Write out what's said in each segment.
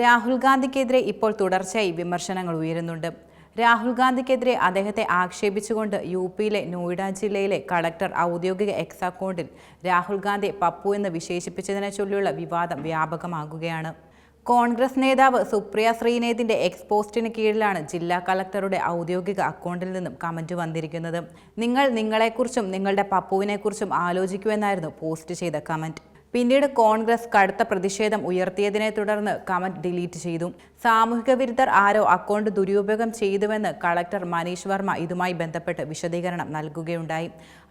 രാഹുൽ ഗാന്ധിക്കെതിരെ ഇപ്പോൾ തുടർച്ചയായി വിമർശനങ്ങൾ ഉയരുന്നുണ്ട്. രാഹുൽ ഗാന്ധിക്കെതിരെ അദ്ദേഹത്തെ ആക്ഷേപിച്ചുകൊണ്ട് യു പിയിലെ നോയിഡ ജില്ലയിലെ കളക്ടർ ഔദ്യോഗിക എക്സ് അക്കൗണ്ടിൽ രാഹുൽ ഗാന്ധി പപ്പു എന്ന് വിശേഷിപ്പിച്ചതിനെ ചൊല്ലിയുള്ള വിവാദം വ്യാപകമാകുകയാണ്. കോൺഗ്രസ് നേതാവ് സുപ്രിയ ശ്രീനേതിന്റെ എക്സ് പോസ്റ്റിന് കീഴിലാണ് ജില്ലാ കളക്ടറുടെ ഔദ്യോഗിക അക്കൗണ്ടിൽ നിന്നും കമന്റ് വന്നിരിക്കുന്നത്. നിങ്ങൾ നിങ്ങളെക്കുറിച്ചും നിങ്ങളുടെ പപ്പുവിനെക്കുറിച്ചും ആലോചിക്കുമെന്നായിരുന്നു പോസ്റ്റ് ചെയ്ത കമന്റ്. പിന്നീട് കോൺഗ്രസ് കടുത്ത പ്രതിഷേധം ഉയർത്തിയതിനെ തുടർന്ന് കമന്റ് ഡിലീറ്റ് ചെയ്തു. സാമൂഹിക വിരുദ്ധർ ആരോ അക്കൗണ്ട് ദുരുപയോഗം ചെയ്തുവെന്ന് കളക്ടർ മനീഷ് വർമ്മ ഇതുമായി ബന്ധപ്പെട്ട് വിശദീകരണം നൽകുകയുണ്ടായി.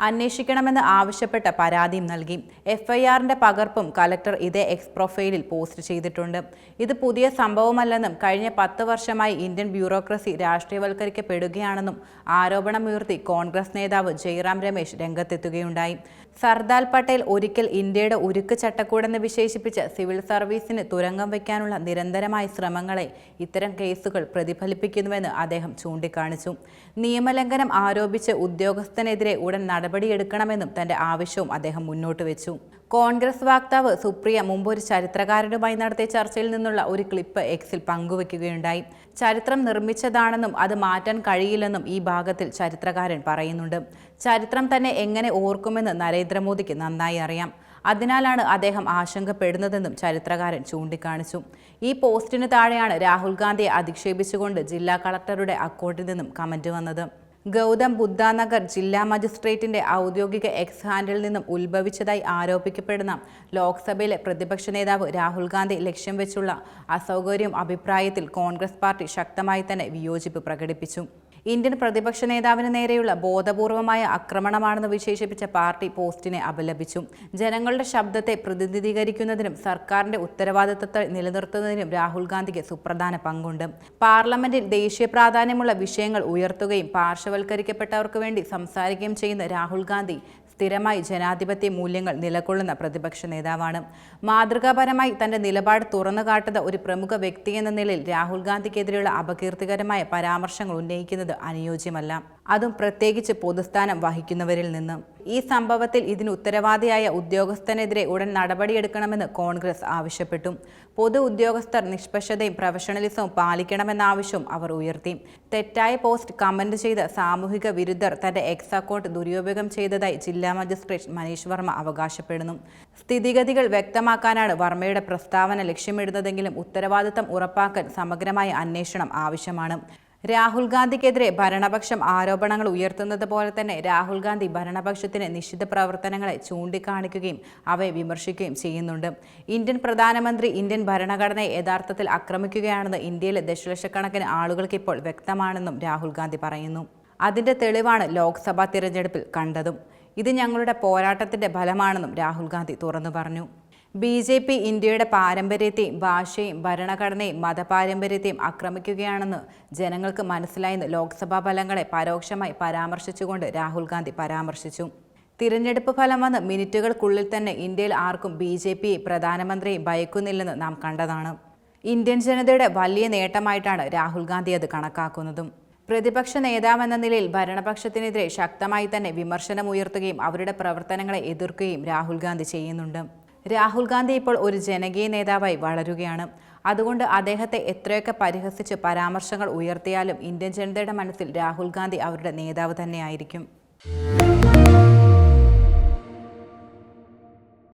അന്വേഷിക്കണമെന്ന് ആവശ്യപ്പെട്ട് പരാതിയും നൽകി. എഫ്ഐആറിന്റെ പകർപ്പും കളക്ടർ ഇതേ എക്സ് പ്രൊഫൈലിൽ പോസ്റ്റ് ചെയ്തിട്ടുണ്ട്. ഇത് പുതിയ സംഭവമല്ലെന്നും കഴിഞ്ഞ പത്ത് വർഷമായി ഇന്ത്യൻ ബ്യൂറോക്രസി രാഷ്ട്രീയവൽക്കരിക്കപ്പെടുകയാണെന്നും ആരോപണമുയർത്തി കോൺഗ്രസ് നേതാവ് ജയറാം രമേശ് രംഗത്തെത്തുകയുണ്ടായി. സർദാർ പട്ടേൽ ഒരിക്കൽ ഇന്ത്യയുടെ ഉരുക്ക് ചട്ടക്കൂടെന്ന് വിശേഷിപ്പിച്ച് സിവിൽ സർവീസിന് തുരങ്കം വയ്ക്കാനുള്ള നിരന്തരമായ ശ്രമങ്ങളെ ഇത്തരം കേസുകൾ പ്രതിഫലിപ്പിക്കുന്നുവെന്ന് അദ്ദേഹം ചൂണ്ടിക്കാണിച്ചു. നിയമലംഘനം ആരോപിച്ച് ഉദ്യോഗസ്ഥനെതിരെ ഉടൻ നടപടിയെടുക്കണമെന്നും തന്റെ ആവശ്യവും അദ്ദേഹം മുന്നോട്ട് വെച്ചു. കോൺഗ്രസ് വക്താവ് സുപ്രിയ മുമ്പ് ഒരു ചരിത്രകാരനുമായി നടത്തിയ ചർച്ചയിൽ നിന്നുള്ള ഒരു ക്ലിപ്പ് എക്സിൽ പങ്കുവെക്കുകയുണ്ടായി. ചരിത്രം നിർമ്മിച്ചതാണെന്നും അത് മാറ്റാൻ കഴിയില്ലെന്നും ഈ ഭാഗത്തിൽ ചരിത്രകാരൻ പറയുന്നുണ്ട്. ചരിത്രം തന്നെ എങ്ങനെ ഓർക്കുമെന്ന് നരേന്ദ്രമോദിക്ക് നന്നായി അറിയാം. അതിനാലാണ് അദ്ദേഹം ആശങ്കപ്പെടുന്നതെന്നും ചരിത്രകാരൻ ചൂണ്ടിക്കാണിച്ചു. ഈ പോസ്റ്റിന് താഴെയാണ് രാഹുൽ ഗാന്ധിയെ അധിക്ഷേപിച്ചുകൊണ്ട് ജില്ലാ കളക്ടറുടെ അക്കൗണ്ടിൽ നിന്നും കമന്റ് വന്നത്. ഗൗതം ബുദ്ധാനഗർ ജില്ലാ മജിസ്ട്രേറ്റിന്റെ ഔദ്യോഗിക എക്സ് ഹാൻഡിൽ നിന്നും ഉത്ഭവിച്ചതായി ആരോപിക്കപ്പെടുന്ന ലോക്സഭയിലെ പ്രതിപക്ഷ നേതാവ് രാഹുൽ ഗാന്ധി ലക്ഷ്യം വെച്ചുള്ള അസൗകര്യം അഭിപ്രായത്തിൽ കോൺഗ്രസ് പാർട്ടി ശക്തമായി തന്നെ വിയോജിപ്പ് പ്രകടിപ്പിച്ചു. ഇന്ത്യൻ പ്രതിപക്ഷ നേതാവിന് നേരെയുള്ള ബോധപൂർവമായ ആക്രമണമാണെന്ന് വിശേഷിപ്പിച്ച പാർട്ടി പോസ്റ്റിനെ അപലപിച്ചു. ജനങ്ങളുടെ ശബ്ദത്തെ പ്രതിനിധീകരിക്കുന്നതിനും സർക്കാരിന്റെ ഉത്തരവാദിത്തത്തെ നിലനിർത്തുന്നതിനും രാഹുൽ ഗാന്ധിക്ക് സുപ്രധാന പങ്കുണ്ട്. പാർലമെന്റിൽ ദേശീയ പ്രാധാന്യമുള്ള വിഷയങ്ങൾ ഉയർത്തുകയും പാർശ്വവൽക്കരിക്കപ്പെട്ടവർക്ക് വേണ്ടി സംസാരിക്കുകയും ചെയ്യുന്ന രാഹുൽ ഗാന്ധി സ്ഥിരമായി ജനാധിപത്യ മൂല്യങ്ങൾ നിലകൊള്ളുന്ന പ്രതിപക്ഷ നേതാവാണ്. മാതൃകാപരമായി തന്റെ നിലപാട് തുറന്നു കാട്ടുന്ന ഒരു പ്രമുഖ വ്യക്തിയെന്ന നിലയിൽ രാഹുൽ ഗാന്ധിക്കെതിരെയുള്ള അപകീർത്തികരമായ പരാമർശങ്ങൾ ഉന്നയിക്കുന്നത് അനുയോജ്യമല്ല. അതും പ്രത്യേകിച്ച് പൊതുസ്ഥാനം വഹിക്കുന്നവരിൽ നിന്ന്. ഈ സംഭവത്തിൽ ഇതിന് ഉത്തരവാദിയായ ഉദ്യോഗസ്ഥനെതിരെ ഉടൻ നടപടിയെടുക്കണമെന്ന് കോൺഗ്രസ് ആവശ്യപ്പെട്ടു. പൊതു ഉദ്യോഗസ്ഥർ നിഷ്പക്ഷതയും പ്രൊഫഷണലിസവും പാലിക്കണമെന്ന ആവശ്യവും അവർ ഉയർത്തി. തെറ്റായ പോസ്റ്റ് കമന്റ് ചെയ്ത സാമൂഹിക വിരുദ്ധർ തന്റെ എക്സ് അക്കൗണ്ട് ദുരുപയോഗം ചെയ്തതായി ജില്ലാ മജിസ്ട്രേറ്റ് മനീഷ് വർമ്മ അവകാശപ്പെടുന്നു. സ്ഥിതിഗതികൾ വ്യക്തമാക്കാനാണ് വർമ്മയുടെ പ്രസ്താവന ലക്ഷ്യമിടുന്നതെങ്കിലും ഉത്തരവാദിത്തം ഉറപ്പാക്കാൻ സമഗ്രമായ അന്വേഷണം ആവശ്യമാണ്. രാഹുൽ ഗാന്ധിക്കെതിരെ ഭരണപക്ഷം ആരോപണങ്ങൾ ഉയർത്തുന്നത് പോലെ തന്നെ രാഹുൽ ഗാന്ധി ഭരണപക്ഷത്തിന് നിശ്ചിത പ്രവർത്തനങ്ങളെ ചൂണ്ടിക്കാണിക്കുകയും അവയെ വിമർശിക്കുകയും ചെയ്യുന്നുണ്ട്. ഇന്ത്യൻ പ്രധാനമന്ത്രി ഇന്ത്യൻ ഭരണഘടനയെ യഥാർത്ഥത്തിൽ ആക്രമിക്കുകയാണെന്ന് ഇന്ത്യയിലെ ദശലക്ഷക്കണക്കിന് ആളുകൾക്ക് ഇപ്പോൾ വ്യക്തമാണെന്നും രാഹുൽ ഗാന്ധി പറയുന്നു. അതിന്റെ തെളിവാണ് ലോക്സഭാ തിരഞ്ഞെടുപ്പിൽ കണ്ടതും. ഇത് ഞങ്ങളുടെ പോരാട്ടത്തിന്റെ ഫലമാണെന്നും രാഹുൽ ഗാന്ധി തുറന്നു പറഞ്ഞു. ബി ജെ പി ഇന്ത്യയുടെ പാരമ്പര്യത്തെയും ഭാഷയും ഭരണഘടനയും മതപാരമ്പര്യത്തെയും ആക്രമിക്കുകയാണെന്ന് ജനങ്ങൾക്ക് മനസ്സിലായെന്ന് ലോക്സഭാ ഫലങ്ങളെ പരോക്ഷമായി പരാമർശിച്ചുകൊണ്ട് രാഹുൽ ഗാന്ധി പരാമർശിച്ചു. തിരഞ്ഞെടുപ്പ് ഫലം വന്ന് മിനിറ്റുകൾക്കുള്ളിൽ തന്നെ ഇന്ത്യയിൽ ആർക്കും ബി ജെ പി പ്രധാനമന്ത്രിയെ ഭയക്കുന്നില്ലെന്ന് നാം കണ്ടതാണ്. ഇന്ത്യൻ ജനതയുടെ വലിയ നേട്ടമായിട്ടാണ് രാഹുൽ ഗാന്ധി അത് കണക്കാക്കുന്നതും. പ്രതിപക്ഷ നേതാവെന്ന നിലയിൽ ഭരണപക്ഷത്തിനെതിരെ ശക്തമായി തന്നെ വിമർശനമുയർത്തുകയും അവരുടെ പ്രവർത്തനങ്ങളെ എതിർക്കുകയും രാഹുൽ ഗാന്ധി ചെയ്യുന്നുണ്ട്. രാഹുൽ ഗാന്ധി ഇപ്പോൾ ഒരു ജനകീയ നേതാവായി വളരുകയാണ്. അതുകൊണ്ട് അദ്ദേഹത്തെ എത്രയൊക്കെ പരിഹസിച്ച് പരാമർശങ്ങൾ ഉയർത്തിയാലും ഇന്ത്യൻ ജനതയുടെ മനസ്സിൽ രാഹുൽ ഗാന്ധി അവരുടെ നേതാവ് തന്നെയായിരിക്കും.